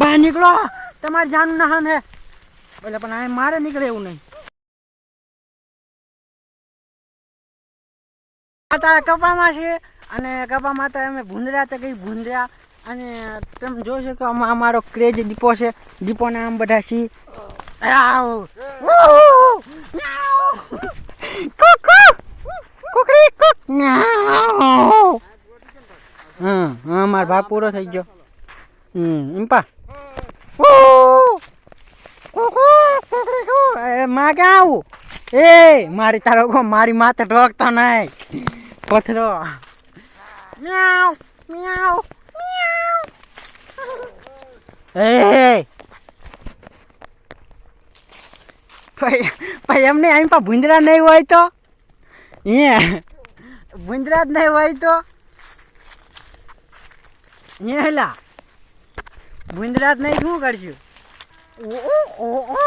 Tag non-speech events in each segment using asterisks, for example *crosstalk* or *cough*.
બહાર નીકળો. તમારે જાનું નહાન હે એટલે પણ આ મારે નીકળે એવું નહીં. માતા કપામાં છે અને કપામાં તો અમે ભૂંદરા તો કઈ ભૂંદરા. અને તમે જોશો કે આમાં અમારો ક્રેજ દીપો છે. દીપોના આમ બધા સી મારો ભાગ પૂરો થઈ ગયો. હમ ઇમ્પા કુ! એ, મારી તારો ગો, મારી માથે ઢોકતો નહીં. પથરો. મ્યાવ મ્યાવ એ, ભાઈ એમને આમ પા ભૂંદરા નહીં હોય તો? હે ભૂંદરા જ નહીં હોય તો? હેલા. ભૂંદરા જ નહીં શું કરશું? ઓ ઓ ઓ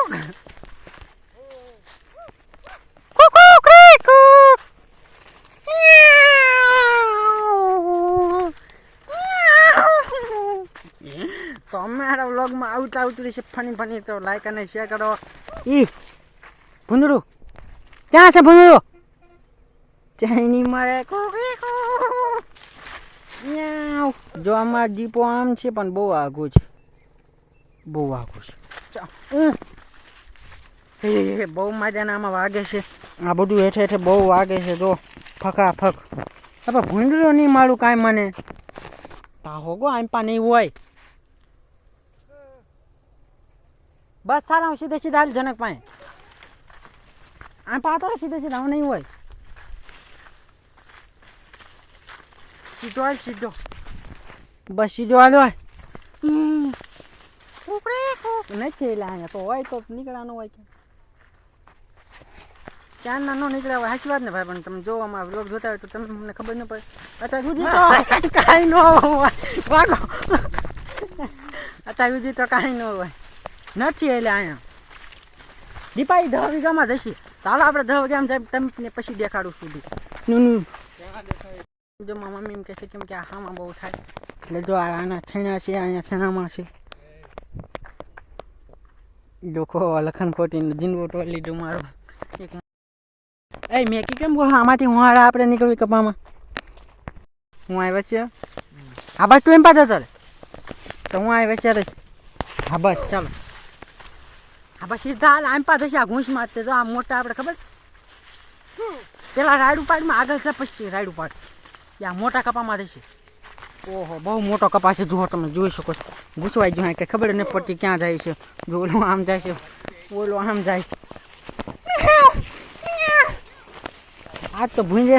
તો અમારા વ્લોગમાં આવતા આવતું રહેશે. ફની ફની તો લાઈક અને શેર કરો. ઈ ભૂંદડું. ક્યાં છે ભૂંદડું? ચાઈની મારે મ્યાઉ. જો અમારા દીપો આમ છે પણ બહુ આઘું છે. બહુ વાગો છે. હે હે, હે, બહુ મજાના આમાં વાગે છે. આ બધું હેઠે હેઠે બહુ વાગે છે જો. ફકા ફક હવે ભૂંડલો નહીં મારું કાંઈ મને. તા ગો આમ પા નહીં હોય. બસ સારા સીધે સીધા હાલ જનક પાસે. આમ પા સીધે સીધા નહીં હોય. સીધો હાલ સીધો. બસ સીધો હાલ હોય. નથી એટલે અહીંયા તો હોય તો નીકળવાનું હોય કે ક્યાં ના નીકળ્યા હોય સાચી વાત ને ભાઈ પણ તમે જો આમાં વ્લોગ જોતા હોય તો તમને મને ખબર ન પડે. અત્યારે સુધી તો *laughs* કાંઈ ન હોય. વાગો. અત્યારે સુધી તો કાંઈ ન હોય. નથી એટલે અહીંયા. દીપાઈ દહ વીઘામાં જશે. તો હાલો આપણે દહ વીઘામાં જાય તમને પછી દેખાડું સુધી જો મારા મમ્મી એમ કહે છે કેમ કે આ હામાં બહુ થાય. એટલે જો આના છેણા છે અહીંયા છેણામાં છે. ડોકો લખન ખોટી જીનવો ટોલી લીધું મારું. એક એ મેકી કેમ કહો આમાંથી હું હાડા આપણે નીકળવી કપામાં. હું આવ્યા છે. હા, બસ તું એમ પાછો ચાલે. તો હું આવ્યા છે હા, બસ, ચાલો. હા, બસ સીધા હાલ, આમ પાસે આ ઘૂંસ મારતે તો આ મોટા આપણે ખબર? પેલા રાયડું પાડમાં આગળ છે, પછી રાયડું પાડ. આ મોટા કપામાં થશે ઓહો, બહુ મોટો કપાસ છે. જુઓ તમે, જોઈ શકો છો. ઘૂસવાઈ જાય કે ખબર નહીં પડતી ક્યાં જાય છે. જો ઓલો આમ જાય છે. ઓલો આમ જાય છે. આ તો ભૂંજે.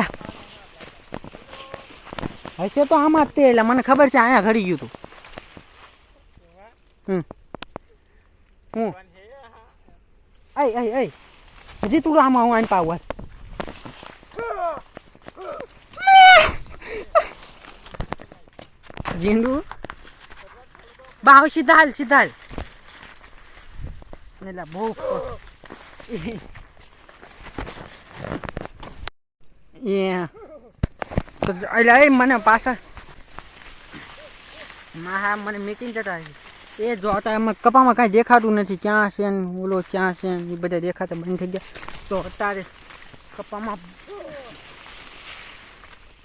હશે તો આમાં જ તે, એટલે મને ખબર છે અહીંયા ઘડી ગયું તું. હમ. હું અય અય અય હજી તું આમાં હું આને પાવ જીંડુ બાવ સીધા હાલ એટલે બહુ એ તો એટલે એ મને પાછળ હા મને મીટિંગ જતા એ જો અત્યારે એમાં કપામાં કાંઈ દેખાતું નથી ક્યાં છે ને ઓલો ક્યાં છે ને એ બધા દેખાતા બંધ થઈ ગયા તો અત્યારે કપામાં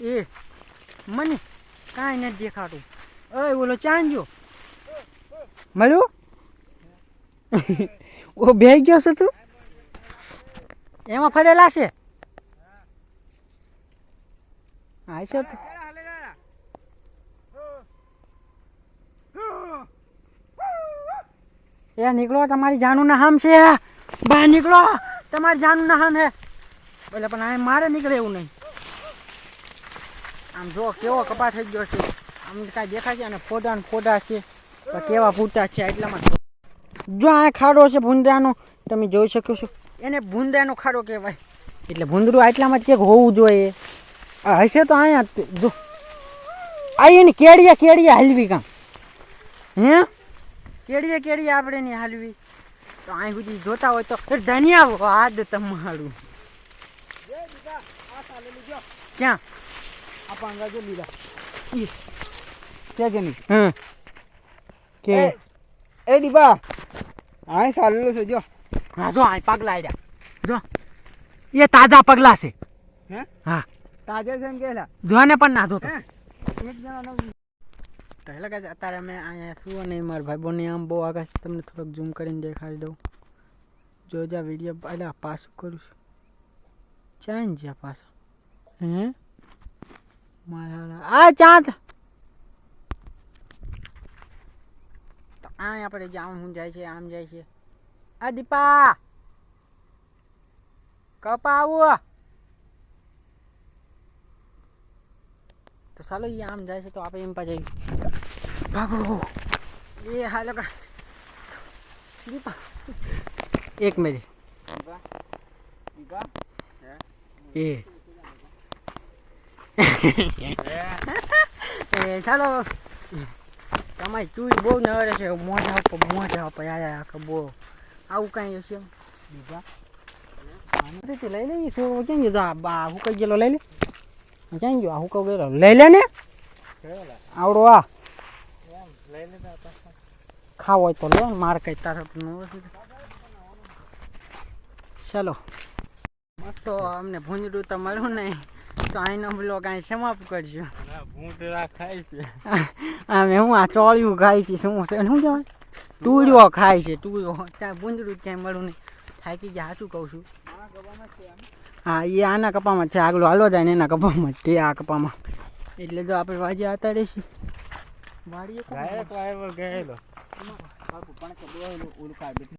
એ મને કાંઈ નથી દેખાતું. ઓય ઓલો ચાંજો મળ્યું? ઓ બે ગયો છે તું? એમાં ફરેલા છે? હા છે તું. એ નીકળો તમારી જાનું ના હામ છે. બહાર નીકળો. તમારી જાનું ના હામ હે. એટલે પણ આ મારે નીકળે એવું નહીં. આમ જો કેવો કપા થઈ ગયો છે. આમ કાંઈ દેખાય છે અને ફોડા ને ફોડા છે. કેવા ફૂટા છે એટલામાં જો આ ખાડો છે ભૂંદરાનો, તમે જોઈ શકો છો. એને ભૂંદરાનો ખાડો કહેવાય. એટલે ભૂંદરું આટલામાં ક્યાંક હોવું જોઈએ. હશે તો અહીંયા જ આ એની કેડિયા કેડિયા હલવી કામ હે? કેડિયા કેડિયા આપણે ની હાલવી. તો અહીં સુધી જોતા હોય તો ધન્યવાદ તમારું. ક્યાં? આ પાંગા જો લીધા ઈ. કે નહીં? હા કે? એ, દીપા હા ચાલેલું છે જો. હા જો આ પગલા આડ્યા જો. એ તાજા પગલા છે. હે? હા. તાજા છે ને કેલા જોને પણ ના જોતો હે? એક જણાનો તો અત્યારે અમે અહીંયા શું અને મારા ભાઈ બોને આમ બહુ આગળ છે તમને થોડોક ઝૂમ કરીને દેખાડી દઉં. જો જા વીડિયો એટલે પાછું કરું છું. ચાંદ જ્યાં પાછું. હે? આ ચાંદ. તો આ આપણે જે હું જાય છે આમ જાય છે. આ દીપા. કપા આવો. તો ચાલો એ આમ જાય છે તો આપણે એમ પાછા ભાગો. એ હાલો કા દીપા. એક મિનિટ. દીપા? એ. *laughs* એ, ચાલો. તમારી તું બહુ નવરે છે. મોઢા ઉપર મોઢા ઉપર યાર આખા બહુ. આવું કાંઈ હશે? દીપા રીતે લઈ લઈએ. શું ક્યાં ગયો? આ બા હું કઈ ગયેલો લઈ લે. ક્યાં ગયો? હું કહું ગયેલો. લઈ લે ને. આવડો આ. ખાવો હોય તો લો. મારે કઈ તારે. ચાલો. તો અમને ભૂંજડું તો મળ્યું નહીં. તો અહીંનો બ્લોગ અહીં સમાપ્ત કરશું ભૂંટરા ખાય છે. આમે હું આ ચોળિયું ખાય છે શું છે? શું કહેવાય? તુરિયો ખાય છે તુરિયો. ત્યાં ભૂંદડું જ ક્યાંય મળ્યું નહીં. થાકી ગયા સાચું કહું છું. હા એ આના કપામાં છે આગળ હાલો જાય ને એના કપામાં તે આ કપામાં. એટલે જો આપણે વાજે આવતા રહીશું. વાડીએ ડાયરેક્ટ વાયર ગયેલો. પણ કે કાઢ